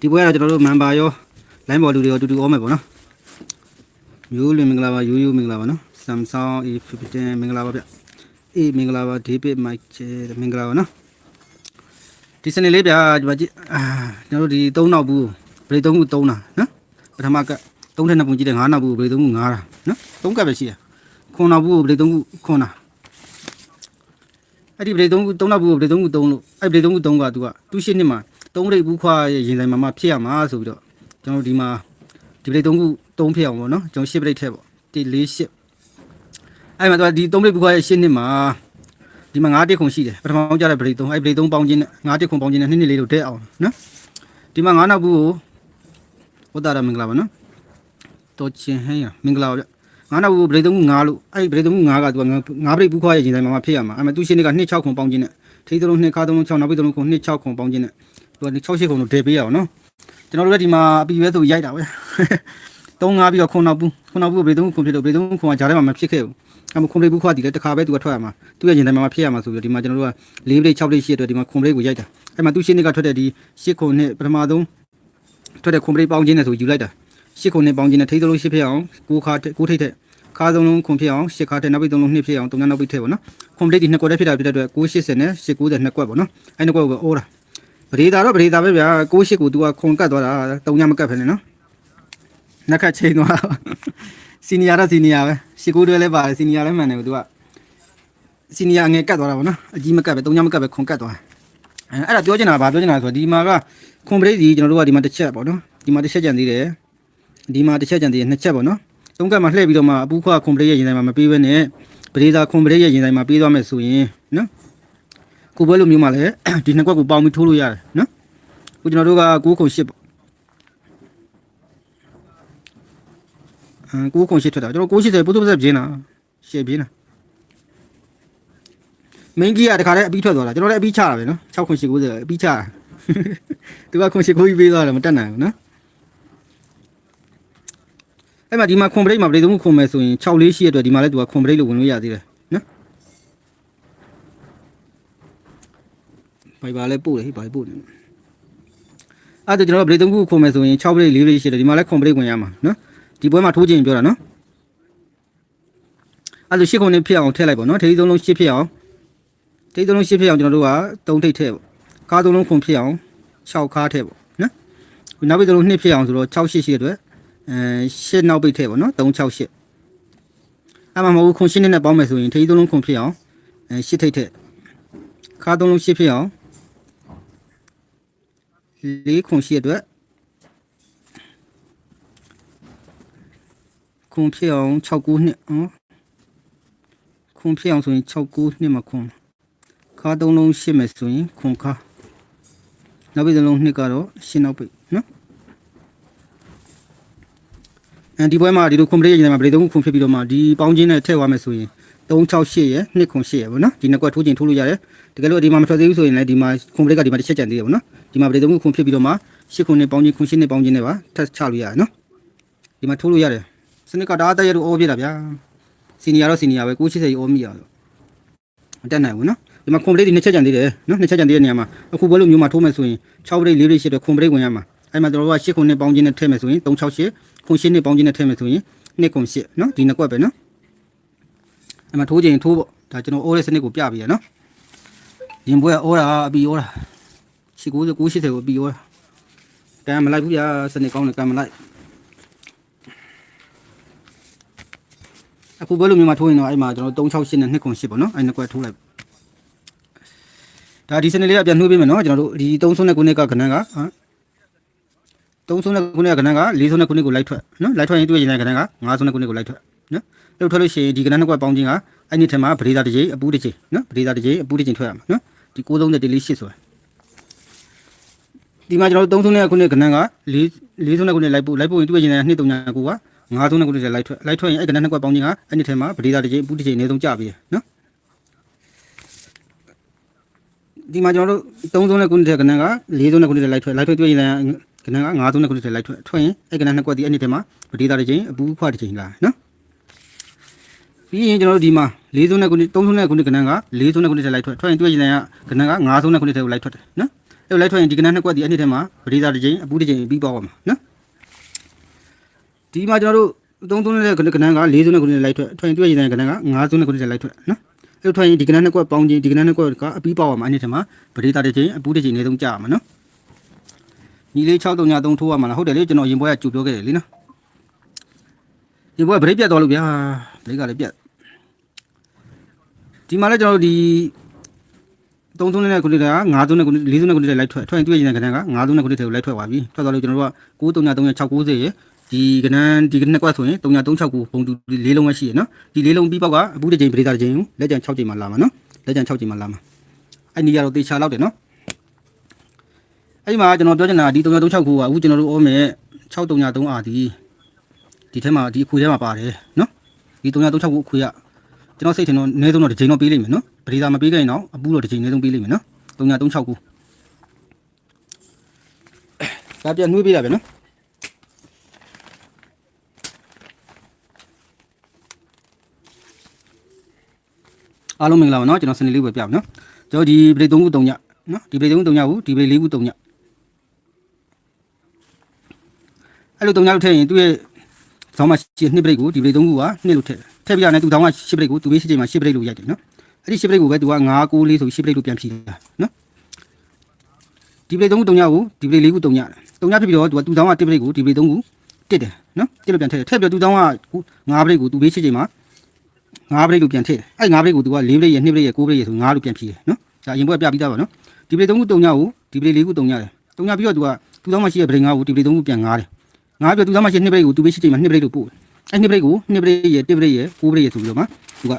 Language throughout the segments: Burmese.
ဒီပွဲကတော့ကျွန်တော်တို့မန်ပါရောလိုင်းဘော်လူတွေရောတူတူအောမယ်ပေါ့နော်မျိုးလွင်မင်္ဂလာပါရိုးရိုးမင်္ဂလာပါနော် Samsung A15 မင်္ဂလာပါဗျအေးမင်္ဂလာပါ David Michael မင်္ဂလာပါနော်ဒီစနေလေးဗျာဒီမှာကြည့်အာကျွန်တော်တို့ဒီ3နောက်ဘူးဘယ်3ခု3တာနော်ပထမက3ထက်2ပုံကြည့်တယ်5နောက်ဘူးဘယ်3ခု5တာနော်3ကပ်ပဲရှိရခွန်နောက်ဘူးဘယ်3ခုခွန်တာအဲ့ဒီဘယ်3ခု3နောက်ဘူးဘယ်3ခု3လို့အဲ့ဘယ်3ခု3ကသူကသူရှင်းနှစ်မှာ 3ရိပ်ဘူးခွာရဲ့ရင်ဆိုင်မှာမှဖြစ်ရမှာဆိုပြီးတော့ကျွန်တော်တို့ဒီမှာဒီပရိတ်3ခု3ဖြစ်အောင်ပေါ့နော်ကျွန်တော်10ပရိတ်ထက်ပေါ့1 4 8အဲ့မှာသူကဒီ3ပရိတ်ဘူးခွာရဲ့ရှင်းနှစ်မှာဒီမှာ9တက်ခုရှိတယ်ပထမဆုံးကြတဲ့ပရိတ်3အဲ့ပရိတ်3ပေါင်းခြင်းနဲ့9တက်ခုပေါင်းခြင်းနဲ့နှစ်နှစ်လေးလို့တဲ့အောင်နော်ဒီမှာ9နောက်ဘူးကိုဝတ်တာရမင်္ဂလာပါနော်တော်ချင်းဟဲ့ရမင်္ဂလာပါဗျငါးနောက်ဘူးပရိတ်3ခု9လို့အဲ့ပရိတ်3ခု9ကသူက9ပရိတ်ဘူးခွာရဲ့ရင်ဆိုင်မှာမှဖြစ်ရမှာအဲ့မှာသူရှင်းနှစ်က2 6ခုပေါင်းခြင်းနဲ့ထိသုံးနှစ်ခါသုံး6နောက်ပိသုံးခု2 6ခုပေါင်းခြင်းနဲ့ သူက6 8ခုလို့ဒဲပေးရအောင်နော်ကျွန်တော်တို့လည်းဒီမှာအပီပဲဆိုရိုက်တာပဲသုံးငါပြီးတော့ခုံနောက်ဘူးခုံနောက်ဘူးဘယ်သုံးခုဖြစ်လို့ဘယ်သုံးခုကဂျားထဲမှာမဖြစ်ခဲ့ဘူးအမခုံလေးဘူးခွာတည်တယ်တခါပဲသူကထွက်ရမှာသူ့ရဲ့ရင်ထဲမှာဖြစ်ရမှာဆိုပြီးဒီမှာကျွန်တော်တို့က၄ပလိတ်၆ပလိတ်ရှိတဲ့အတွက်ဒီမှာခုံလေးကိုရိုက်တာအဲ့မှာသူရှင်းနေကထွက်တဲ့ဒီရှစ်ခုနဲ့ပထမဆုံးထွက်တဲ့ခုံပလိတ်ပေါင်းခြင်းနဲ့ဆိုယူလိုက်တာရှစ်ခုနဲ့ပေါင်းခြင်းနဲ့ထိသုံးလုံးရှစ်ဖြစ်အောင်ကိုခါကိုထိတ်တဲ့ခါသုံးလုံးခုံဖြစ်အောင်ရှစ်ခါတဲ့နောက်ပိတ်သုံးလုံးနှစ်ဖြစ်အောင်သုံးနောက်ပိတ်ထည့်ပေါ့နော်ခုံပလိတ်ဒီနှစ်ကွက်တည်းဖြစ်တာဖြစ်တဲ့အတွက်680နဲ့890နှစ်ကွက်ပေါ့နော်အဲ့နှစ်ကွက်ကိုအိုးတာ ပရိသာတော့ပရိသာပဲဗျာကိုရှိကို तू ကခုံကတ်သွားတာတုံညမကတ်ဖ ೇನೆ နော်နက်ခတ်ချိန်သွားစီနီယာတော့စီနီယာပဲရှီကိုတွဲလဲပါတယ်စီနီယာလည်းမှန်တယ် तू ကစီနီယာငယ်ကတ်သွားတာဗောနော်အကြီးမကတ်ပဲတုံညမကတ်ပဲခုံကတ်သွားအဲအဲ့ဒါပြောချင်တာဗာပြောချင်တာဆိုတော့ဒီမှာကခွန်ပရိသီကျွန်တော်တို့ကဒီမှာတစ်ချက်ပေါ့နော်ဒီမှာတစ်ချက်ကြံသေးတယ်ဒီမှာတစ်ချက်ကြံသေးတယ်နှစ်ချက်ပေါ့နော်သုံးကတ်မှာလှည့်ပြီးတော့မှအပူခွာခွန်ပရိရဲ့ရင်ဆိုင်မှာမပေးဘဲနဲ့ပရိသာခွန်ပရိရဲ့ရင်ဆိုင်မှာပေးသွားမယ်ဆိုရင်နော် ကိုပွဲလိုမျိုးမှလည်းဒီနှစ်ကွက်ကိုပေါင်ပြီးထိုးလို့ရတယ်နော်ခုကျွန်တော်တို့က9ခု8ပေါ့အဲ9ခု8ထွက်တာကျွန်တော်9 80ပုတ်ပုတ်ဆက်ပြင်းတာရှေ့ပြင်းတာမင်းကြီးကတခါတည်းအပြီးထွက်သွားတာကျွန်တော်လည်းအပြီးချတာပဲနော်6ခု8 90အပြီးချတာသူကခု8ခုကြီးပေးသွားတယ်မတက်နိုင်ဘူးနော်အဲ့မှာဒီမှာခွန်ပရိတ်မှာပရိတ်သုံးခုခွန်မယ်ဆိုရင်6လေးရှိရတဲ့အတွက်ဒီမှာလည်းသူကခွန်ပရိတ်လို့ဝင်လို့ရသေးတယ် နော်ဘိုင်ဘာလည်းပို့တယ်ဟိဘိုင်ပို့တယ်အဲ့ဒါကျွန်တော်ဗလေသုံးခုခုမယ်ဆိုရင်6ဗလေ4ဗလေရှိတယ်ဒီမှာလည်းခွန်ဗလေဝင်ရမှာနော်ဒီပွဲမှာထိုးခြင်းပြောတာနော်အဲ့လိုရှစ်ခုနဲ့ဖြစ်အောင်ထည့်လိုက်ပါနော်ထိပ်သုံးလုံးရှစ်ဖြစ်အောင်ထိပ်သုံးလုံးရှစ်ဖြစ်အောင်ကျွန်တော်တို့က3ထိပ်ထည့်ပေါ့ကားသုံးလုံးခွန်ဖြစ်အောင်6ကားထည့်ပေါ့နော်နောက်ပြီးသုံးလုံး2ဖြစ်အောင်ဆိုတော့6 8ရှိတဲ့အတွက်အဲ8နောက်ပိတ်ထည့်ပေါ့နော်3 6 8အဲ့မှာမဟုတ်ခွန်ရှင်းနဲ့ပေါင်းမယ်ဆိုရင်ထိပ်သုံးလုံးခွန်ဖြစ်အောင်အဲ8ထိပ်ထည့်ခါသုံးလုံး8ဖြစ်အောင် လေးခုရှိတဲ့အတွက်ခုံဖြစ်အောင်6 9နှစ်ဟောခုံဖြစ်အောင်ဆိုရင်6 9နှစ်မှာခုံခါသုံးလုံးရှစ်မယ်ဆိုရင်ခုံခါနောက်ပြီးသုံးလုံးနှစ်ကတော့ရှင်းနောက်ပိတ်နော်အဲဒီပွဲမှာဒီလိုခုံပလေးရရင်မှာပလေးသုံးခုခုံဖြစ်ပြီးတော့မှဒီပေါင်းချင်းနဲ့ထည့်သွားမယ်ဆိုရင်368ရယ်2ခု8ရယ်ပေါ့နော်ဒီနှစ်ကွက်ထိုးချင်းထိုးလို့ရတယ်တကယ်လို့ဒီမှာမထွက်သေးဘူးဆိုရင်လည်းဒီမှာခုံပလေးကဒီမှာတစ်ချက်ကြံသေးတယ်ပေါ့နော် ဒီမှာဗလေသုံးခုခုဖြစ်ပြီးတော့မှရှစ်ခုနဲ့ပေါင်းချင်းခုရှစ်နဲ့ပေါင်းချင်းနဲ့ပါထပ်ချလို့ရတယ်နော်ဒီမှာထိုးလို့ရတယ်စနစ်ကဒါတရလို့အော်ပြတာဗျာစီနီယာတော့စီနီယာပဲ980အော်မိရတော့မတက်နိုင်ဘူးနော်ဒီမှာခွန်ပလေးဒီနှစ်ချက်ကြံသေးတယ်နော်နှစ်ချက်ကြံသေးတဲ့နေရာမှာအခုဘယ်လိုမျိုးမှာထိုးမယ်ဆိုရင်6ပလေး4ပလေး8တော့ခွန်ပလေးဝင်ရမှာအဲ့မှာတို့ကရှစ်ခုနဲ့ပေါင်းချင်းနဲ့ထည့်မယ်ဆိုရင်368ခွန်ရှစ်နဲ့ပေါင်းချင်းနဲ့ထည့်မယ်ဆိုရင်2ခွန်8နော်ဒီနှစ်ကွက်ပဲနော်အဲ့မှာထိုးချင်းထိုးပေါ့ဒါကျွန်တော်အိုးတဲ့စနစ်ကိုပြပြရနော်ရင်ပွဲအိုးတာအပြီးအိုးတာ ရှိကိုကိုရှိတယ်ကိုပြီးရောကံမလိုက်ဘူးဗျာစနေကောင်းတယ်ကံမလိုက်အခုဘယ်လိုမျိုးမှထိုးရင်တော့အဲ့မှာကျွန်တော်368နဲ့2ခု8ပေါ့နော်အဲ့နှစ်ကွက်ထိုးလိုက်ဒါဒီစနေလေးကပြန်နှိုးပေးမယ်နော်ကျွန်တော်တို့ဒီ309ခုနှစ်ကခဏကဟာ309ခုနှစ်ကခဏက409ခုနှစ်ကိုလိုက်ထွက်နော်လိုက်ထွက်ရင်တွေ့ရင်လည်းခဏက509ခုနှစ်ကိုလိုက်ထွက်နော်လောက်ထွက်လို့ရှိရင်ဒီခဏနှစ်ကွက်ပေါင်းခြင်းကအဲ့ဒီထဲမှာပရိသတ်တစ်ချိန်အပူးတစ်ချိန်နော်ပရိသတ်တစ်ချိန်အပူးတစ်ချိန်ထွက်ရမှာနော်ဒီ930နဲ့148ဆိုတာ ဒီမှာကျွန်တော်တို့309ခုနှစ်ခဏက4 409ခုနှစ်လိုက်ပို့လိုက်ပို့ရင်တွေ့ကျင်တဲ့239ကိုက909ခုနှစ်လိုက်ထွက်လိုက်ထွက်ရင်အဲ့ကဏ္ဍနှစ်ကွက်ပေါင်းခြင်းကအဲ့ဒီထဲမှာပရိသတ်တစ်ချိန်ပူတစ်ချိန်အနည်းဆုံးကြပြီနော်ဒီမှာကျွန်တော်တို့309ခုနှစ်ခဏက409ခုနှစ်လိုက်ထွက်လိုက်ထွက်တွေ့ကျင်တဲ့ခဏက909ခုနှစ်လိုက်ထွက်ထွက်ရင်အဲ့ကဏ္ဍနှစ်ကွက်ဒီအဲ့ဒီထဲမှာပရိသတ်တစ်ချိန်အပူခွတစ်ချိန်လာနော်ပြီးရင်ကျွန်တော်တို့ဒီမှာ409ခုနှစ်309ခုနှစ်ခဏက409ခုနှစ်လိုက်ထွက်ထွက်ရင်တွေ့ကျင်တဲ့ခဏက909ခုနှစ်ထဲကိုလိုက်ထွက်တယ်နော် အဲ့လိုလိုက်ထွက်ရင်ဒီကနန်းနှစ်ကွက်ဒီအနှစ်ထဲမှာပရိသတ်တစ်ချိန်အပူးတစ်ချိန်ပြီးပေါက်ပါမှာနော်ဒီမှာကျွန်တော်တို့သုံးသုံးတဲ့ကနန်းက၄စုနဲ့ခုနှစ်လိုက်ထွက်ထွက်ရင်တွေ့ရင်တဲ့ကနန်းက၅စုနဲ့ခုနှစ်လိုက်ထွက်နော်အဲ့လိုထွက်ရင်ဒီကနန်းနှစ်ကွက်ပေါင်းချင်းဒီကနန်းနှစ်ကွက်ကအပြီးပေါက်ပါမှာအနှစ်ထဲမှာပရိသတ်တစ်ချိန်အပူးတစ်ချိန်အနည်းဆုံးကြာမှာနော်ညီလေး6 3 3ထိုးရမှာလားဟုတ်တယ်လေကျွန်တော်ရင်ပွဲကကြူပြောခဲ့တယ်လေနော်ရင်ပွဲကဗရိတ်ပြတ်သွားလို့ဗျာဗရိတ်ကလည်းပြတ်ဒီမှာလည်းကျွန်တော်တို့ဒီ သုံးသုံးနဲ့ခုနှစ်က9သုံးနဲ့ခုနှစ်4သုံးနဲ့ခုနှစ်လိုက်ထွက်ထွက်ရင်တွေ့ရင်ကဏ္ဍက9သုံးနဲ့ခုနှစ်ထဲကိုလိုက်ထွက်သွားပြီထွက်သွားလို့ကျွန်တော်တို့က9 3 3 6 90ရဒီကဏ္ဍဒီနှစ်ကွက်ဆိုရင်3 3 6 9ပုံတူ၄လုံးပဲရှိရနော်ဒီ၄လုံးပြီးပေါက်ကအပူတစ်ချိန်ပရိသတ်တစ်ချိန်လက်ကျန်6ချိန်မှလာမှာနော်လက်ကျန်6ချိန်မှလာမှာအဲ့ဒီကတော့တေချာလောက်တယ်နော်အဲ့ဒီမှာကျွန်တော်ပြောချင်တာဒီ3 3 6 9ကအခုကျွန်တော်တို့အောမဲ့6 3 3အာဒီဒီထဲမှာဒီအခွေထဲမှာပါတယ်နော်ဒီ3 3 6 9အခွေကကျွန်တော်စိတ်ထင်တော့အနည်းဆုံးတော့တစ်ချိန်တော့ပေးလိမ့်မယ်နော် ပရိသတ်မပေးခဲ့ရင်တော့အပူတော့တစ်ချိန်အနည်းဆုံးပေးလိမ့်မယ်နော်3 3 6 9ဒါပြန်နှွေးပေးတာပဲနော်အားလုံးမင်္ဂလာပါနော်ကျွန်တော်စနေလေးပဲပြပါနော်ကျွန်တော်ဒီပရိတ်3ခု3ညနော်ဒီပရိတ်3ခု3ညကိုဒီပရိတ်4ခု3ညအဲ့လို3ညလို့ထည့်ရင်သူ့ရဲ့ဆောင်းမရှိနှစ်ပရိတ်ကိုဒီပရိတ်3ခုကနှစ်လို့ထည့်ထည့်ပြရတယ်သူဆောင်းက10ပရိတ်ကိုသူပေးရှိချိန်မှာ10ပရိတ်လို့ရိုက်တယ်နော် အဲ့ဒီ10ပရိတ်ကိုပဲသူက9 9လေးဆို10ပရိတ်လို့ပြန်ဖြီးတာနော်ဒီပရိတ်3ခု3ညကိုဒီပရိတ်4ခု3ည3ညဖြစ်ပြီးတော့သူကသူဆောင်းက10ပရိတ်ကိုဒီပရိတ်3ခုတစ်တယ်နော်တစ်လို့ပြန်ထည့်တယ်ထည့်ပြီးတော့သူဆောင်းက9ပရိတ်ကိုသူပေးရှိချိန်မှာ9ပရိတ်လို့ပြန်ထည့်တယ်အဲ့9ပရိတ်ကိုသူက4ပရိတ်ရ2ပရိတ်ရ9ပရိတ်ရဆို9လို့ပြန်ဖြီးတယ်နော်ဒါအရင်ဘက်ကပြပြီးသားပါနော်ဒီပရိတ်3ခု3ညကိုဒီပရိတ်4ခု3ညတယ်3ညပြီးတော့သူကသူဆောင်းမရှိတဲ့ပရိတ်9ကိုဒီပရိတ်3ခုပြန်9တယ်9ပြီးတော့သူဆောင်းမရှိ2ပရိတ်ကိုသူပေးရှိချိန်မှာ2ပရိတ်လို့ပို့တယ်အဲ့2ပရိတ်ကို2ပရိတ်ရ1ပရိတ်ရ9ပရိတ်ရဆိုပြီးတော့မှသူက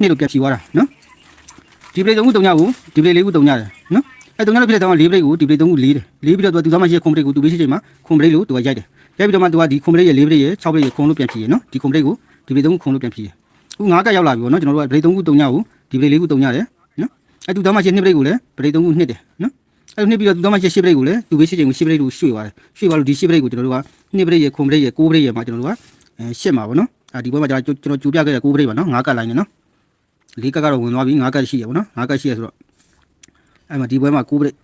2လို့ပြန်ဖြီးသွားတာနော် ဒီပရိတ်3ခု3ညကိုဒီပရိတ်4ခု3ညတယ်နော်အဲ့3ညလို့ဖြစ်တဲ့တောင်းက4ပရိတ်ကိုဒီပရိတ်3ခု4တယ်4ပြီးတော့သူကသူဆောင်းမရှိတဲ့ခွန်ပရိတ်ကိုသူပေးရှိချိန်မှာခွန်ပရိတ်လို့သူကရိုက်တယ်ရိုက်ပြီးတော့မှသူကဒီခွန်ပရိတ်ရ4ပရိတ်ရ6ပရိတ်ရခွန်လို့ပြန်ဖြီးရနော်ဒီခွန်ပရိတ်ကိုဒီပရိတ်3ခုခွန်လို့ပြန်ဖြီးရခု9ကက်ရောက်လာပြီပေါ့နော်ကျွန်တော်တို့ကပရိတ်3ခု3ညကိုဒီပရိတ်4ခု3ညတယ်နော်အဲ့သူဆောင်းမရှိတဲ့2ပရိတ်ကိုလည်းပရိတ်3ခုနှစ်တယ်နော်အဲ့လိုနှစ်ပြီးတော့သူဆောင်းမရှိတဲ့10ပရိတ်ကိုလည်းသူပေးရှိချိန်ကို10ပရိတ်လို့ရွှေ့သွားတယ်ရွှေ့သွားလို့ဒီ10ပရိတ်ကိုကျွန်တော်တို့က2ပရိတ်ရခွန်ပရိတ်ရ9ပရိတ်ရမှာကျွန်တော်တို့ကအဲရှစ်မှာပေါ့နော်အာဒီဘက်မှာကျွန်တော်ကျွန်တော်ကြိုပြခဲ့တဲ့9ပရိတ်ပါနော်9ကက်လိုင်းနေနော် ၄ကက်ကတော့ဝင်သွားပြီ9ကက်ရှိရပေါ့နော်9ကက်ရှိရဆိုတော့အဲ့မှာဒီဘက်မှာ9ပရိတ်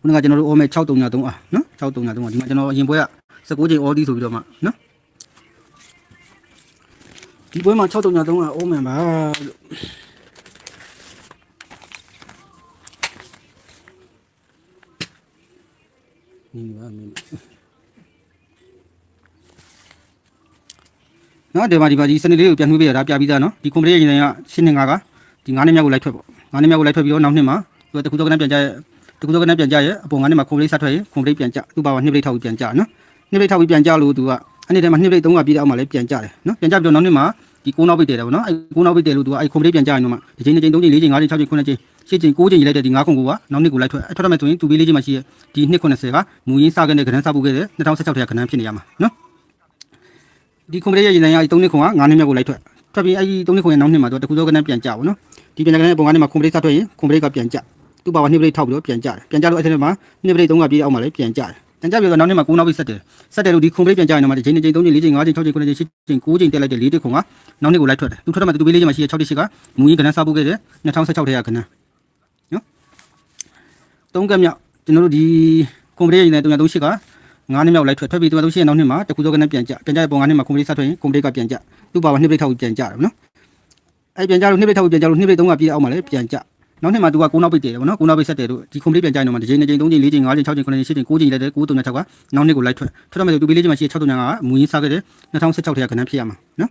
ခုနကကျွန်တော်တို့အော်မဲ6393အာနော်6393ဒီမှာကျွန်တော်အရင်ပွဲက19ချိန်အော်ဒီဆိုပြီးတော့မှနော်ဒီပွဲမှာ6393ကအော်မဲပါလို့နင်းပါမင်း နော်ဒီမှာဒီမှာဒီစနေလေးကိုပြန်နှွှေးပေးရတာပြပြီးသားနော်ဒီကွန်ပလေးရင်ကရှင်းနေငါကဒီ9နှစ်မြောက်ကိုလိုက်ထွက်ပေါ့9နှစ်မြောက်ကိုလိုက်ထွက်ပြီးတော့နောက်နှစ်မှာသူကတခုတော့ကနပြန်ကြရဲ့တခုတော့ကနပြန်ကြရဲ့အပေါ်9နှစ်မှာကွန်ပလေးဆက်ထွက်ရင်ကွန်ပလေးပြန်ကြသူ့ဘာကနှစ်ပလေးထောက်ပြီးပြန်ကြနော်နှစ်ပလေးထောက်ပြီးပြန်ကြလို့သူကအဲ့ဒီထဲမှာနှစ်ပလေး3ကပြီးတဲ့အောက်မှာလည်းပြန်ကြတယ်နော်ပြန်ကြပြီးတော့နောက်နှစ်မှာဒီ9နောက်ပိတ်တယ်ပေါ့နော်အဲ့9နောက်ပိတ်တယ်လို့သူကအဲ့ကွန်ပလေးပြန်ကြရင်တော့မှဒီချိန်2ချိန်3ချိန်4ချိန်5ချိန်6ချိန်9ချိန်10ချိန်9ချိန်ကြီးလိုက်တဲ့ဒီ9ခုကနောက်နှစ်ကိုလိုက်ထွက်အဲ့ထွက်ရမယ်ဆိုရင်သူပေးလေးချိန်မှာရှိရဲ့ဒီ290ကမူရင်းစခဲ့တဲ့ကဏ္ဍစပုတ်ခဲ့တဲ့2016ထဲကကဏ္ဍဖြစ်နေရမှာနော် ဒီကွန်ပလေးရဲ့ရင်တိုင်းက3နှစ်ခွန်က9နှစ်မြောက်ကိုလိုက်ထွက်ထွက်ပြီးအဲဒီ3နှစ်ခွန်ရဲ့နောက်နှစ်မှာတော့တခုသောကနန်းပြန်ကြပါနော်ဒီပြန်ကြကနန်းပုံကနေမှာကွန်ပလေးဆက်ထွက်ရင်ကွန်ပလေးကပြန်ကြသူ့ဘာဝနှစ်ပလေးထောက်ပြီးတော့ပြန်ကြတယ်ပြန်ကြလို့အဲ့ဒီမှာနှစ်ပလေး3ကပြေးအောက်မှာလည်းပြန်ကြတယ်ပြန်ကြပြီးတော့နောက်နှစ်မှာ9နောက်ပြီးဆက်တယ်ဆက်တယ်လို့ဒီကွန်ပလေးပြန်ကြရင်တော့ဒီချိန်2ချိန်3ချိန်4ချိန်5ချိန်6ချိန်9ချိန်10ချိန်9ချိန်တက်လိုက်တဲ့4တစ်ခွန်ကနောက်နှစ်ကိုလိုက်ထွက်တယ်သူထွက်တယ်မှာသူပေးလေးချိန်မှာရှိတဲ့6တစ်8ကမူရင်းကနန်းစားပုတ်ခဲ့တဲ့2016ထဲကကနန်းနော်3ကမြောက်ကျွန်တော်တို့ဒီကွန်ပလေးရင်တိုင်း338က ငါးနှစ်မြောက်လိုက်ထွက်ထွက်ပြီးသူကသူရှိတဲ့နောက်နှစ်မှာတခုသောကနပြန်ကြပြန်ကြတဲ့ပုံငါးနှစ်မှာကွန်ပလီဆက်ထွက်ရင်ကွန်ပလီကပြန်ကြသူ့ဘာဝနှစ်ပလိထောက်ပြန်ကြတယ်နော်အဲ့ပြန်ကြလို့နှစ်ပလိထောက်ပြန်ကြလို့နှစ်ပလိသုံးကပြေးအောင်မှာလည်းပြန်ကြနောက်နှစ်မှာသူက9နောက်ပိတ်တယ်ပေါ့နော်9နောက်ပိတ်ဆက်တယ်တို့ဒီကွန်ပလီပြန်ကြရင်တော့ဒီချိန်2ချိန်3ချိန်4ချိန်5ချိန်6ချိန်9ချိန်10ချိန်9ချိန်လိုက်တယ်9 3 6ကနောက်နှစ်ကိုလိုက်ထွက်ထွက်တော့မယ်သူပေးလေးချိန်မှာရှိ6 3 9ကမူရင်းစားခဲ့တဲ့2016ထဲကကနန်းဖြစ်ရမှာနော်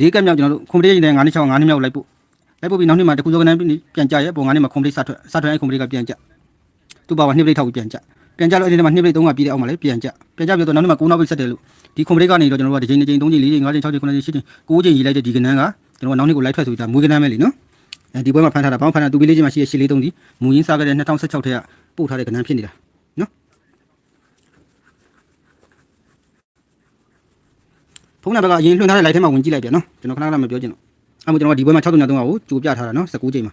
လေးကမြောက်ကျွန်တော်တို့ကွန်ပလီရင်တဲ့9နှစ်6 9နှစ်မြောက်လိုက်ပို့လိုက်ပို့ပြီးနောက်နှစ်မှာတခုသောကနန်းပြန်ကြရဲ့ပုံငါးနှစ်မှာကွန်ပလီဆက်ထွက်ဆက်ထွက်အဲ့ကွန်ပလီကပြန်ကြသူ့ဘာဝနှစ်ပလိထောက်ပြန်ကြ ပြန်ကြလို့အဲ့ဒီထဲမှာနှစ်ပလိ3ကပြီးတဲ့အောက်မှာလည်းပြန်ကြပြန်ကြပြီးတော့နောက်နေ့မှာ9နောက်ပိတ်ဆက်တယ်လို့ဒီကွန်ပလီကနေတော့ကျွန်တော်တို့ကဒီချိန်2ချိန်3ချိန်4ချိန်5ချိန်6ချိန်9ချိန်10ချိန်9ချိန်ရေးလိုက်တဲ့ဒီကနန်းကကျွန်တော်ကနောက်နေ့ကိုလိုက်ထွက်ဆိုတာမွေးကနန်းပဲလीနော်အဲဒီပွဲမှာဖန်ထားတာဘောင်းဖန်တာသူပေးလေးချင်းမှာရှိရရှစ်လေး3ဒီမူရင်းစားခဲ့တဲ့2016ထဲကပို့ထားတဲ့ကနန်းဖြစ်နေတာနော်ဖုန်းနံပါတ်ကအရင်လွှင့်ထားတဲ့ live ထဲမှာဝင်ကြည့်လိုက်ပြန်နော်ကျွန်တော်ခဏခဏမပြောချင်တော့အဲ့မို့ကျွန်တော်ကဒီပွဲမှာ63ည3ကိုကြိုပြထားတာနော်19ချိန်မှာ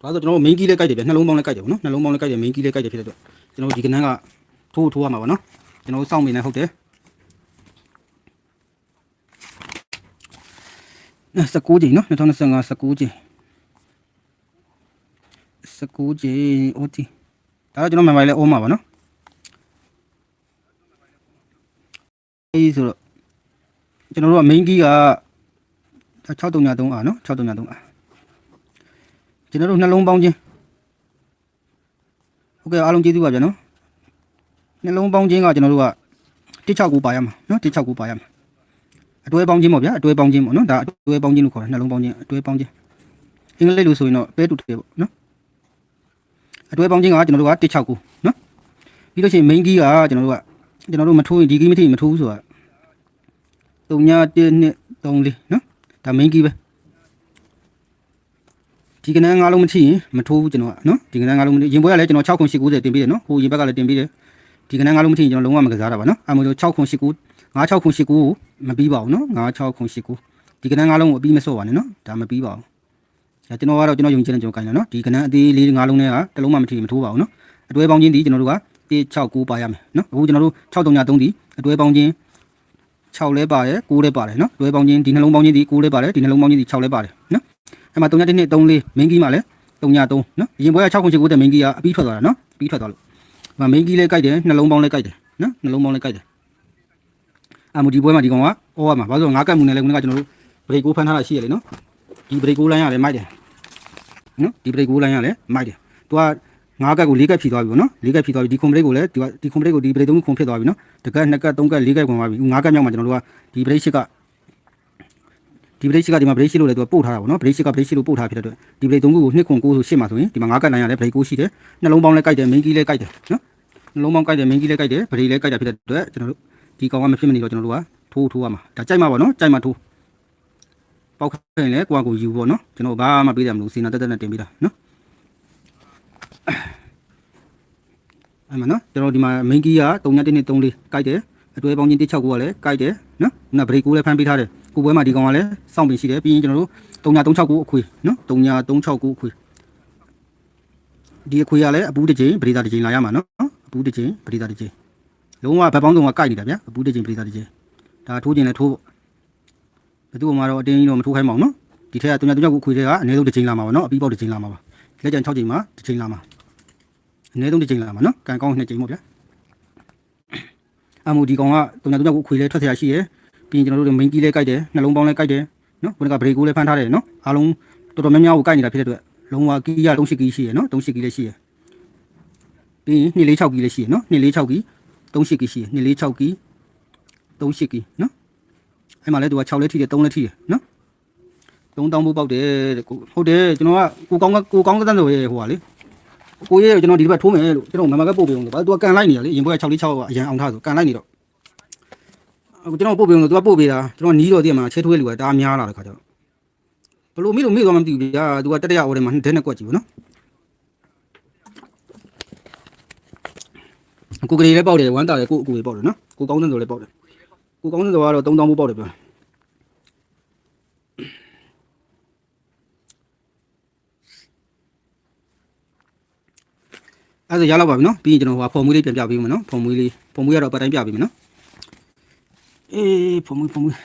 ဒါဆိုကျွန်တော်တို့ main key လေးကိုက်တယ်ဗျနှလုံးပေါင်းလေးကိုက်တယ်ပေါ့နော်နှလုံးပေါင်းလေးကိုက်တယ် main key လေးကိုက်တယ်ဖြစ်တဲ့အတွက်ကျွန်တော်တို့ဒီကနန်းကထိုးထိုးရမှာပေါ့နော်ကျွန်တော်တို့စောင့်နေနေဟုတ်တယ်19ချိန်နော်2025 19ချိန်19ချိန် OT ဒါတော့ကျွန်တော် memory လေး on ပါပါနော်အေးဆိုတော့ကျွန်တော်တို့က main key က6333อ่ะเนาะ6333อ่ะ ကျွန်တော်တို့နှလုံးပေါင်းခြင်းဟုတ်ကဲ့အားလုံးကျေးဇူးပါဗျာနော်နှလုံးပေါင်းခြင်းကကျွန်တော်တို့က169ပါရမှာနော်169ပါရမှာအတွဲပေါင်းခြင်းပေါ့ဗျာအတွဲပေါင်းခြင်းပေါ့နော်ဒါအတွဲပေါင်းခြင်းလို့ခေါ်တာနှလုံးပေါင်းခြင်းအတွဲပေါင်းခြင်းအင်္ဂလိပ်လိုဆိုရင်တော့ပဲတူတယ်ပေါ့နော်အတွဲပေါင်းခြင်းကကျွန်တော်တို့က169နော်ပြီးလို့ရှိရင် main key ကကျွန်တော်တို့ကကျွန်တော်တို့မထိုးရင်ဒီ key မထိရင်မထိုးဘူးဆိုတာ3ည1 2 3 4နော်ဒါ main key ပဲ ဒီကနန်းငါးလုံးမထိရင်မထိုးဘူးကျွန်တော်ကနော်ဒီကနန်းငါးလုံးမထိရင်ပွဲကလည်းကျွန်တော်6ခု8 90တင်ပြီးတယ်နော်ဟိုရင်ဘက်ကလည်းတင်ပြီးတယ်ဒီကနန်းငါးလုံးမထိရင်ကျွန်တော်လုံးဝမကစားတာပါနော်အဲမို့လို့6ခု8 9 9 6ခု8 9ကိုမပြီးပါဘူးနော်9 6ခု8 9ဒီကနန်းငါးလုံးကိုအပြီးမစော့ပါနဲ့နော်ဒါမပြီးပါဘူးဒါကျွန်တော်ကတော့ကျွန်တော်ယုံကြည်တယ်ကျွန်တော်ကန်တယ်နော်ဒီကနန်းအသေးလေးငါးလုံးနဲ့ကတစ်လုံးမှမထိရင်မထိုးပါဘူးနော်အတွဲပေါင်းချင်းဒီကျွန်တော်တို့က1 6 9ပါရမယ်နော်အခုကျွန်တော်တို့6 3 3ဒီအတွဲပေါင်းချင်း6လဲပါတယ်9လဲပါတယ်နော်တွဲပေါင်းချင်းဒီနှလုံးပေါင်းချင်းဒီ9လဲပါတယ်ဒီနှလုံးပေါင်းချင်းဒီ6လဲပါတယ်နော် အဲ့မှာ3ည1 2 3 4မင်းကြီးမှာလဲ3ည3နော်အရင်ဘွဲက6ခု6 9တဲ့မင်းကြီးကအပြီးထွက်သွားတာနော်အပြီးထွက်သွားလို့ဒီမှာမင်းကြီးလဲကြိုက်တယ်နှလုံးပေါင်းလဲကြိုက်တယ်နော်နှလုံးပေါင်းလဲကြိုက်တယ်အမဒီဘွဲမှာဒီကောင်ကအော်ရမှာဘာလို့ငါးကတ်မှုနဲ့လဲခုနကကျွန်တော်တို့ဘရိတ်ကိုဖမ်းထားတာရှိရလေနော်ဒီဘရိတ်ကိုလိုင်းရလဲမိုက်တယ်နော်ဒီဘရိတ်ကိုလိုင်းရလဲမိုက်တယ်သူကငါးကတ်ကို၄ကတ်ဖြီသွားပြီပေါ့နော်၄ကတ်ဖြီသွားပြီဒီကွန်ဘရိတ်ကိုလည်းဒီကဒီကွန်ဘရိတ်ကိုဒီဘရိတ်သုံးခုခွန်ဖြစ်သွားပြီနော်တကတ်နှစ်ကတ်သုံးကတ်လေးကတ်ခွန်သွားပြီငါးကတ်မြောက်မှာကျွန်တော်တို့ကဒီဘရိတ်ရှစ်က ဒီဘရိတ်ရှစ်ကဒီမှာဘရိတ်ရှစ်လို့လည်းသူကပို့ထားတာပေါ့နော်ဘရိတ်ရှစ်ကဘရိတ်ရှစ်လို့ပို့ထားဖြစ်တဲ့အတွက်ဒီဘရိတ်သုံးခုကိုနှစ်ခွန်ကိုဆိုရှစ်မှာဆိုရင်ဒီမှာငါးကတ်လိုင်းရလဲဘရိတ်ကိုရှိတယ်နှလုံးပေါင်းလည်းကြိုက်တယ်မင်းကြီးလည်းကြိုက်တယ်နော်နှလုံးပေါင်းကြိုက်တယ်မင်းကြီးလည်းကြိုက်တယ်ဘရိတ်လည်းကြိုက်တာဖြစ်တဲ့အတွက်ကျွန်တော်တို့ဒီကောင်ကမဖြစ်မနေတော့ကျွန်တော်တို့ကထိုးထိုးရမှာဒါကြိုက်မှာပေါ့နော်ကြိုက်မှာထိုးပေါက်ခိုင်းလဲကိုကကိုယူပေါ့နော်ကျွန်တော်ဘာမှပေးတယ်မလို့စီနာတက်တက်နဲ့တင်ပေးတာနော်အဲ့မှာနော်ကျွန်တော်ဒီမှာ main key က3ည1 2 3 4ကြိုက်တယ် အတွဲပေါင်းချင်း169ကလည်းကြိုက်တယ်နော်ခုန break ကိုလည်းဖမ်းပေးထားတယ်ကိုပွဲမှာဒီကောင်ကလည်းစောင့်ပင်ရှိတယ်ပြီးရင်ကျွန်တော်တို့3ည369အခွေနော်3ည369အခွေဒီအခွေကလည်းအပူးတစ်ချိန်ပရိသတ်တစ်ချိန်လာရမှာနော်အပူးတစ်ချိန်ပရိသတ်တစ်ချိန်လုံးဝဘက်ပေါင်းစုံကကြိုက်နေတာဗျာအပူးတစ်ချိန်ပရိသတ်တစ်ချိန်ဒါထိုးခြင်းလည်းထိုးပေါ့ဘယ်သူမှတော့အတင်းကြီးတော့မထိုးခိုင်းပါဘူးနော်ဒီထက်က3ည369အခွေတွေကအနည်းဆုံးတစ်ချိန်လာမှာပါနော်အပြီးပေါက်တစ်ချိန်လာမှာပါလက်ကျန်6ချိန်မှာတစ်ချိန်လာမှာအနည်းဆုံးတစ်ချိန်လာမှာနော်ကန်ကောင်း2ချိန်ပေါ့ဗျာ အမှုဒီကောင်က3ည369အခွေလဲထွက်ထရရှိရယ်ပြီးရင်ကျွန်တော်တို့ main key လဲကြိုက်တယ်နှလုံးပေါင်းလဲကြိုက်တယ်နော်ခုနက break ကိုလဲဖမ်းထားတယ်နော်အားလုံးတော်တော်များများကိုကြိုက်နေတာဖြစ်တဲ့အတွက်လုံးဝကီးရ38ကီးရှိရယ်နော်38ကီးလည်းရှိရယ်ပြီးရင်246ကီးလည်းရှိရယ်နော်246ကီး38ကီးရှိရယ်246ကီး38ကီးနော်အဲ့မှာလဲသူက6လက်ထိတယ်3လက်ထိတယ်နော်3000ဘူးပေါက်တယ်တဲ့ကိုဟုတ်တယ်ကျွန်တော်ကကိုကောင်းကကိုကောင်းကတန်းဆိုရဲဟိုပါလေ ကိုရဲကျွန်တော်ဒီဘက်ထိုးမယ်လို့ကျွန်တော်မမကပို့ပေးအောင်လို့ဘာသူကကန်လိုက်နေရလေရင်ဘွဲ6လေး6ကအရန်အောင်ထားဆိုကန်လိုက်နေတော့အခုကျွန်တော်ပို့ပေးအောင်လို့သူကပို့ပေးတာကျွန်တော်နီးတော့တည်းမှာချဲထွေးလူကဒါများလာတဲ့ခါကျတော့ဘလို့မိလို့မိသွားမှမသိဘူးဗျာသူကတက်တရအော်ထဲမှာဒဲနဲ့ကွက်ကြည့်ဘူးနော်ကိုကလေးလည်းပေါက်တယ်ဝမ်းတာလည်းကိုအကူလေးပေါက်တယ်နော်ကိုကောင်းတဲ့ဆိုလည်းပေါက်တယ်ကိုကောင်းတဲ့ဆိုကတော့3000ဘူးပေါက်တယ်ပြော အဲ့ဒါရလောက်ပါပြီနော်ပြီးရင်ကျွန်တော်ဟိုဖုံမွေးလေးပြန်ပြပေးမယ်နော်ဖုံမွေးလေးဖုံမွေးကတော့ပတ်တိုင်းပြပေးမယ်နော်အေးဖုံမွေးဖုံမွေး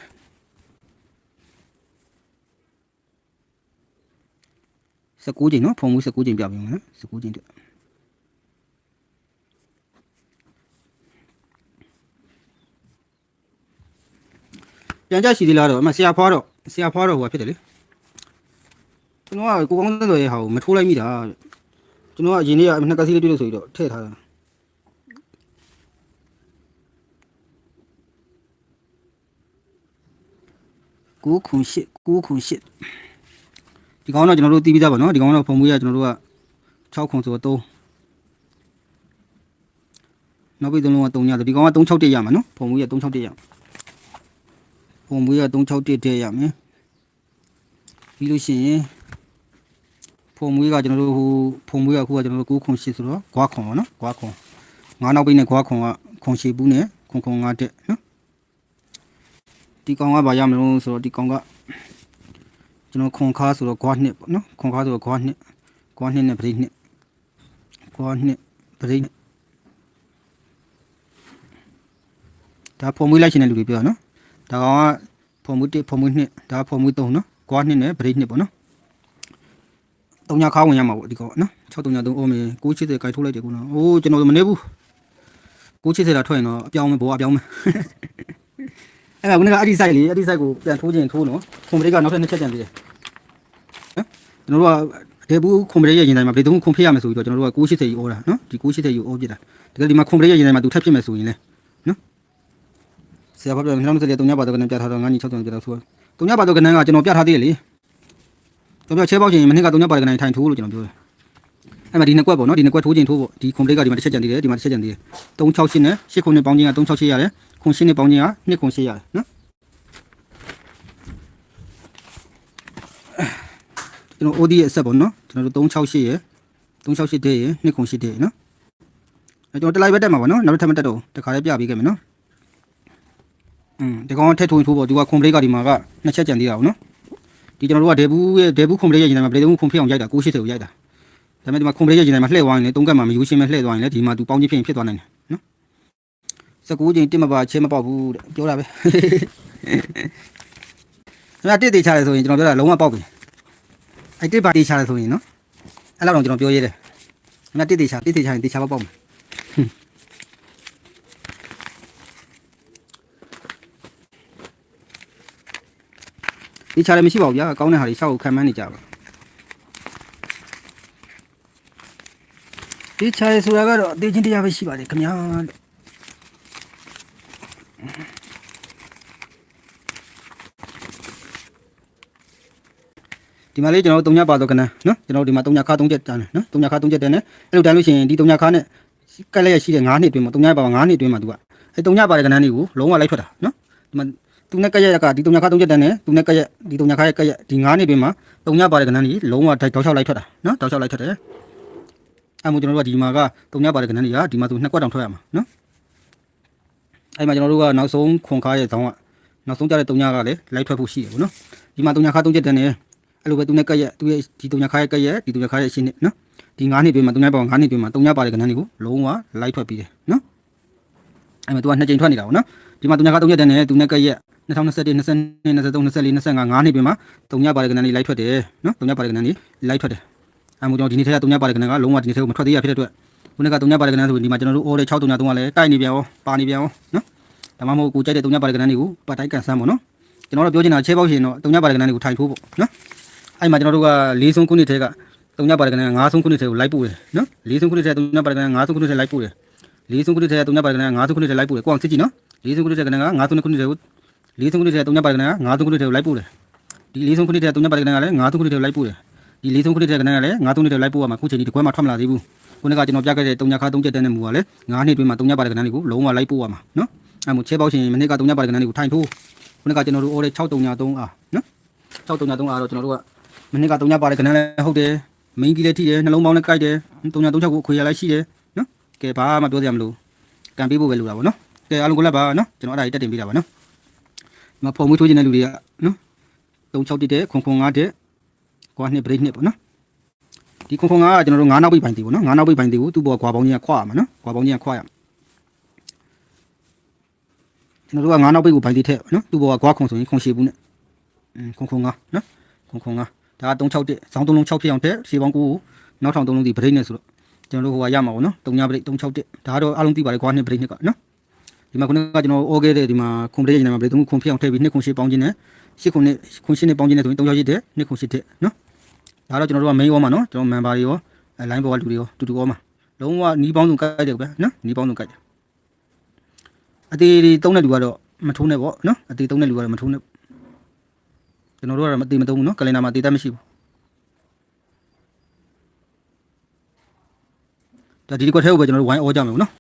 19ချိန်နော်ဖုံမွေး19ချိန်ပြပေးမယ်နော်19ချိန်တက်ပြန်ကြရှိသေးလားတော့အမဆရာဖွားတော့ဆရာဖွားတော့ဟိုဖြစ်တယ်လေကျွန်တော်ကကိုကောင်းတဲ့ရဲ့ဟာကိုမထိုးလိုက်မိတာ ကျွန်တော်ကအရင်နေ့ကနှစ်ကစီးလေးတွေ့လို့ဆိုပြီးတော့ထည့်ထားတာကိုခုရှစ်ကိုခုရှစ်ဒီကောင်တော့ကျွန်တော်တို့တီးပြီးသားပါနော်ဒီကောင်တော့ဖုံမွေးရကျွန်တော်တို့က6ခုဆိုတော့3နောက်ပြီးသုံးလုံးက3ညတယ်ဒီကောင်က361ရမှာနော်ဖုံမွေးရ361ရဖုံမွေးရ361တည်းရမယ်ပြီးလို့ရှိရင် ဖုံမွေးကကျွန်တော်တို့ဟိုဖုံမွေးကအခုကကျွန်တော်တို့9ခုရှစ်ဆိုတော့ဂွားခွန်ပါနော်ဂွားခွန်ငါးနောက်ပိတ်နဲ့ဂွားခွန်ကခွန်ရှိဘူးနဲ့ခွန်ခွန်ငါတက်နော်ဒီကောင်ကဘာရမလို့ဆိုတော့ဒီကောင်ကကျွန်တော်ခွန်ခါဆိုတော့ဂွားနှစ်ပေါ့နော်ခွန်ခါဆိုတော့ဂွားနှစ်ဂွားနှစ်နဲ့ပရိနှစ်ဂွားနှစ်ပရိနှစ်ဒါဖုံမွေးလိုက်ရှင်တဲ့လူတွေပြောနော်ဒါကောင်ကဖုံမွေး1ဖုံမွေး2ဒါဖုံမွေး3နော်ကွာနှစ်နဲ့ဗရိတ်နှစ်ပေါ့နော် တုံညာခါဝင်ရမှာပေါ့ဒီကောနော်633အိုးမေ680ကြိုက်ထိုးလိုက်တယ်ခုနော်အိုးကျွန်တော်မနေဘူး680လာထွက်ရင်တော့အပြောင်းမယ်ဘောအပြောင်းမယ်အဲ့ဒါခုနကအဲ့ဒီ site လေးအဲ့ဒီ site ကိုပြန်ထိုးခြင်းထိုးနော်ခွန်ပရိတ်ကနောက်ထပ်နှစ်ချက်ကြံသေးတယ်နော်ကျွန်တော်တို့ကဒေဘူးခွန်ပရိတ်ရဲ့ရင်တိုင်းမှာဗရိတ်သုံးခွန်ဖြစ်ရမယ်ဆိုပြီးတော့ကျွန်တော်တို့က680ကြီးအော်တာနော်ဒီ680ကြီးအော်ပြတာတကယ်ဒီမှာခွန်ပရိတ်ရဲ့ရင်တိုင်းမှာသူထပ်ဖြစ်မယ်ဆိုရင်လေနော်ဆရာဘာပြောလဲကျွန်တော်တို့တုံညာပါတော့ကနေပြထားတော့ငါးညီ600ပြတော့ဆိုတုံညာပါတော့ကနေကကျွန်တော်ပြထားသေးတယ်လေ ကျွန်တော်ချဲပေါက်ချင်မနေ့ကတုံညာပါတော့ကနေထိုင်ထိုးလို့ကျွန်တော်ပြောတယ်အဲ့မှာဒီနှစ်ကွက်ပေါ့နော်ဒီနှစ်ကွက်ထိုးခြင်းထိုးပေါ့ဒီခွန်ပရိတ်ကဒီမှာတစ်ချက်ကြံသေးတယ်ဒီမှာတစ်ချက်ကြံသေးတယ်368နဲ့8ခုနဲ့ပေါင်းခြင်းက368ရတယ်ခွန်8နဲ့ပေါင်းခြင်းက2ခွန်8ရတယ်နော်ကျွန်တော် OD ရဲ့အဆက်ပေါ့နော်ကျွန်တော်တို့368ရယ်368တဲ့ရယ်208တဲ့ရယ်နော်အဲကျွန်တော်တလိုက်ပဲတက်မှာပေါ့နော်နောက်တစ်ထပ်မတက်တော့ဘူးတခါလေးပြပေးခဲ့မယ်နော်อืมဒီကောင်ထက်ထိုးထိုးပေါ့သူကခွန်ပလေးကဒီမှာကနှစ်ချက်ကြံသေးတာပေါ့နော် ဒီကျွန်တော်တို့ကဒေဘူးရဲ့ဒေဘူးခွန်ပလေးရဲ့ရင်ထဲမှာပလေးသုံးခွန်ဖြစ်အောင်ရိုက်တာ980ကိုရိုက်တာဒါပေမဲ့ဒီမှာခွန်ပလေးရဲ့ရင်ထဲမှာလှည့်သွားရင်လေသုံးကတ်မှာမယူရှင်းမဲ့လှည့်သွားရင်လေဒီမှာသူပေါင်းချင်းဖြစ်ရင်ဖြစ်သွားနိုင်တယ်နော်19ချိန်တစ်မပါချဲမပေါက်ဘူးတဲ့ပြောတာပဲအဲ့ဒါတစ်သေးချတယ်ဆိုရင်ကျွန်တော်ပြောတာလုံးဝပေါက်ပြီအဲ့တစ်ပါတေးချတယ်ဆိုရင်နော်အဲ့လောက်တော့ကျွန်တော်ပြောရဲတယ်ငါတစ်တေးချတစ်တေးချရင်တေးချပေါက်ပေါက်မယ် တေးချလည်းမရှိပါဘူးဗျာကောင်းတဲ့ဟာတွေရှောက်ကိုခံမန်းနေကြပါတေးချရဲဆိုတာကတော့အသေးချင်းတရားပဲရှိပါတယ်ခင်ဗျာလို့ဒီမှာလေးကျွန်တော်တို့တုံညပါတော့ကနန်းနော်ကျွန်တော်တို့ဒီမှာတုံညခါ၃ချက်တန်းတယ်နော်တုံညခါ၃ချက်တန်းတယ်အဲ့လိုတန်းလို့ရှိရင်ဒီတုံညခါနဲ့ကက်လက်ရရှိတဲ့9နှစ်အတွင်းမှာတုံညပါ9နှစ်အတွင်းမှာသူကအဲ့တုံညပါတဲ့ကနန်းတွေကိုလုံးဝလိုက်ထွက်တာနော်ဒီမှာ သူနဲ့ကက်ရက်ကဒီတုံညခါ၃ချက်တန်းတယ်သူနဲ့ကက်ရက်ဒီတုံညခါရဲ့ကက်ရက်ဒီ9နှစ်အတွင်းမှာတုံညပါတဲ့ကနန်းတွေလုံးဝတောက်ချောက်လိုက်ထွက်တာနော်တောက်ချောက်လိုက်ထွက်တယ်အဲ့မို့ကျွန်တော်တို့ကဒီမှာကတုံညပါတဲ့ကနန်းတွေကဒီမှာသူနှစ်ကွက်တောင်ထွက်ရမှာနော်အဲ့မှာကျွန်တော်တို့ကနောက်ဆုံးခွန်ခါရဲ့ဇောင်းကနောက်ဆုံးကြတဲ့တုံညကလည်းလိုက်ထွက်ဖို့ရှိတယ်ပေါ့နော်ဒီမှာတုံညခါ၃ချက်တန်းတယ်အဲ့လိုပဲသူနဲ့ကက်ရက်သူရဲ့ဒီတုံညာခါရဲ့ကက်ရက်ဒီတုံညာခါရဲ့ရှင်းနေနော်ဒီ9နှစ်တွင်းမှာတုံညာပေါင်း9နှစ်တွင်းမှာတုံညာပါတဲ့ကဏ္ဍတွေကိုလုံးဝလိုက်ထွက်ပြီးတယ်နော်အဲ့မှာသူကနှစ်ကြိမ်ထွက်နေတာပေါ့နော်ဒီမှာတုံညာခါတုံရက်တန်းနဲ့သူနဲ့ကက်ရက် 2021 22 23 24 25 9နှစ်တွင်းမှာတုံညာပါတဲ့ကဏ္ဍတွေလိုက်ထွက်တယ်နော်တုံညာပါတဲ့ကဏ္ဍတွေလိုက်ထွက်တယ်အဲ့မို့ကျွန်တော်ဒီနေ့ထက်ကတုံညာပါတဲ့ကဏ္ဍကလုံးဝဒီနေ့ထက်မထွက်သေးရဖြစ်တဲ့အတွက်ခုနကတုံညာပါတဲ့ကဏ္ဍဆိုဒီမှာကျွန်တော်တို့အော်တဲ့6တုံညာတုံးကလည်းတိုက်နေပြန်ရောပါနေပြန်ရောနော်ဒါမှမဟုတ်ကိုကြိုက်တဲ့တုံညာပါတဲ့ကဏ္ဍတွေကိုပတ်တိုင်းကန်ဆန်းပေါ့နော်ကျွန်တော်တို့ပြောချင်တာချဲပေါက်ရှင်တော့တုံညာပါတဲ့ကဏ္ဍတွေကိုထိုင်ထိုးပေါ့နော်အဲ့မှာကျွန်တော်တို့က၄ဆုံးခုနှစ်ထဲကတုံညပါရကန၅ဆုံးခုနှစ်ထဲကိုလိုက်ပို့တယ်နော်၄ဆုံးခုနှစ်ထဲတုံညပါရကန၅ဆုံးခုနှစ်ထဲလိုက်ပို့တယ်၄ဆုံးခုနှစ်ထဲတုံညပါရကန၅ဆုံးခုနှစ်ထဲလိုက်ပို့တယ်ကိုအောင်စစ်ကြည့်နော်၄ဆုံးခုနှစ်ထဲကန၅ဆုံးခုနှစ်ထဲကို ၄ဆုံးခုနှစ်ထဲတုံညပါရကန၅ဆုံးခုနှစ်ထဲကိုလိုက်ပို့တယ်ဒီ၄ဆုံးခုနှစ်ထဲတုံညပါရကနကလည်း၅ဆုံးခုနှစ်ထဲကိုလိုက်ပို့တယ်ဒီ၄ဆုံးခုနှစ်ထဲကနကလည်း၅ဆုံးခုနှစ်ထဲလိုက်ပို့ရမှာခုချိန်ဒီတကွဲမှာထွက်မလာသေးဘူးခုနကကျွန်တော်ပြခဲ့တဲ့တုံညခါတုံးချက်တန်းတဲ့မူကလည်း၅နှစ်တွင်းမှာတုံညပါရကနတွေကိုလုံးဝလိုက်ပို့ရမှာနော်အဲ့မို့ချဲပေါက်ရှင်မနေ့ကတုံညပါရကနတွေကိုထိုင်ထိုးခုနကကျွန်တော်တို့အော်တဲ့6တုံည3အားနော်6တုံည3အားတော့ကျွန်တော်တို့ကမနေ့ကတုံညပါတဲ့ကနန်းလည်းဟုတ်တယ်မင်းကြီးလည်းထိတယ်နှလုံးပေါင်းလည်းကြိုက်တယ်တုံညတုံချက်ကိုအခွေရလည်းရှိတယ်နော်ကဲဘာမှပြောစရာမလိုကံပေးဖို့ပဲလိုတာပေါ့နော်ကဲအားလုံးကိုလက်ပါနော်ကျွန်တော်အဲ့ဒါကြီးတက်တင်ပေးတာပါနော်ဒီ မှာဖုံမွေးထိုးခြင်းတဲ့လူတွေကနော်36တက်တဲ့ခွန်ခွန်5တက်ကွာနှစ်ပရိတ်နှစ်ပေါ့နော်ဒီခွန်ခွန်5ကကျွန်တော်တို့9နောက်ပိတ်ပိုင်တီပေါ့နော်9နောက်ပိတ်ပိုင်တီကိုသူ့ဘောကွာပေါင်းကြီးကခွာရမှာနော်ကွာပေါင်းကြီးကခွာရမှာကျွန်တော်တို့က9နောက်ပိတ်ကိုပိုင်တီထည့်နော်သူ့ဘောကကွာခွန်ဆိုရင်ခွန်ရှည်ဘူးနဲ့ခွန်ခွန်5နော်ခုံခုံကဒါက361ဇောင်း3လုံး6ဖြစ်အောင်တဲ့ရှေးပေါင်း9ကိုနောက်ထောင်3လုံးဒီဗရိတ်နဲ့ဆိုတော့ကျွန်တော်တို့ဟိုကရမှာပေါ့နော်3ညဗရိတ်361ဒါကတော့အားလုံးသိပါတယ်ကွာနှစ်ဗရိတ်နှစ်ကနော် ဒီမှာခုနကကျွန်တော်အော်ခဲ့တဲ့ဒီမှာခွန်ပလေးညနေမှာပလေးသုံးခွန်ဖြစ်အောင်ထည့်ပြီးနှစ်ခွန်ရှိပေါင်းခြင်းနဲ့ရှစ်ခွန်နဲ့ခွန်ရှစ်နဲ့ပေါင်းခြင်းနဲ့ဆိုရင်360တဲ့နှစ်ခွန်ရှစ်တဲ့နော်ဒါတော့ကျွန်တော်တို့က main wall မှာနော်ကျွန်တော် member တွေရော line ပေါ်ကလူတွေရောတူတူ wall မှာလုံးဝနီးပေါင်းစုံကိုက်တယ်ကွနော်နီးပေါင်းစုံကိုက်တယ်အသေးတွေသုံးတဲ့လူကတော့မထိုးနဲ့ပေါ့နော်အသေးသုံးတဲ့လူကတော့မထိုးနဲ့ကျွန်တော်တို့ကတော့မသေးမသုံးဘူးနော်ကလင်ဒါမှာအသေးတတ်မရှိဘူးဒါဒီဒီကွက်ထဲကိုပဲကျွန်တော်တို့ဝိုင်းအောကြမယ်ပေါ့နော်